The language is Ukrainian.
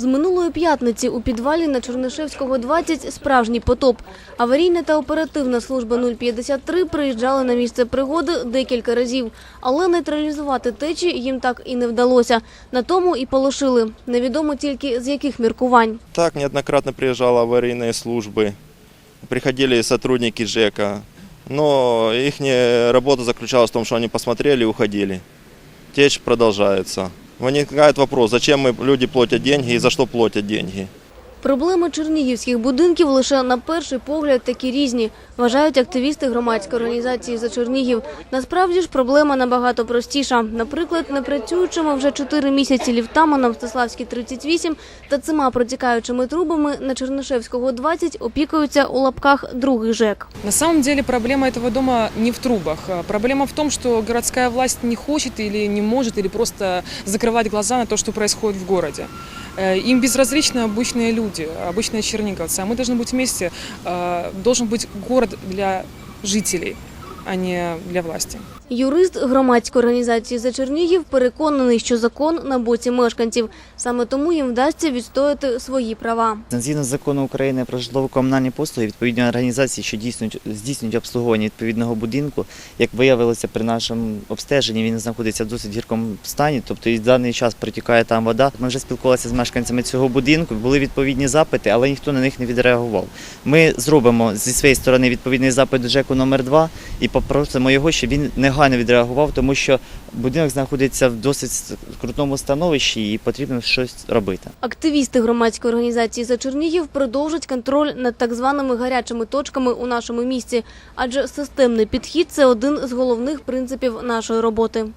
З минулої п'ятниці у підвалі на Чернишевського 20 справжній потоп. Аварійна та оперативна служба 053 приїжджали на місце пригоди декілька разів, але нейтралізувати течі їм так і не вдалося. На тому і полишили. Невідомо тільки з яких міркувань. Так, неоднократно приезжала аварийные службы, приходили сотрудники ЖЭКа, но их работа заключалась в том, что они посмотрели и уходили. Течь продолжается. Возникает вопрос, зачем люди платят деньги и за что платят деньги? Проблеми чернігівських будинків лише на перший погляд такі різні, вважають активісти громадської організації «За Чернігів». Насправді ж проблема набагато простіша. Наприклад, не працюючими вже чотири місяці ліфтами на Мстиславській 38 та цими протікаючими трубами на Чернишевського 20 опікуються у лапках другий ЖЕК. На самом деле проблема этого дома не в трубах. Проблема в том, что городская власть не хочет или не может, или просто закрывать глаза на то, что происходит в городе. Э, Им безразличны обычные люди, обычные черниговцы. А мы должны быть вместе. Э, Должен быть город для жителей, а не для власти. Юрист громадської організації «За Чернігів» переконаний, що закон на боці мешканців. Саме тому їм вдасться відстояти свої права. Згідно з закону України про житлово-комунальні послуги, відповідні організації, що дійснюють, здійснюють обслуговування відповідного будинку, як виявилося при нашому обстеженні, він знаходиться в досить гіркому стані, тобто і в даний час протікає там вода. Ми вже спілкувалися з мешканцями цього будинку, були відповідні запити, але ніхто на них не відреагував. Ми зробимо зі своєї сторони відповідний запит до ЖЕКу номер 2 і попросимо його, щоб він негайно відреагував, тому що будинок знаходиться в досить крутому становищі і потрібно щось робити. Активісти громадської організації «За Чернігів» продовжать контроль над так званими гарячими точками у нашому місті, адже системний підхід – це один з головних принципів нашої роботи.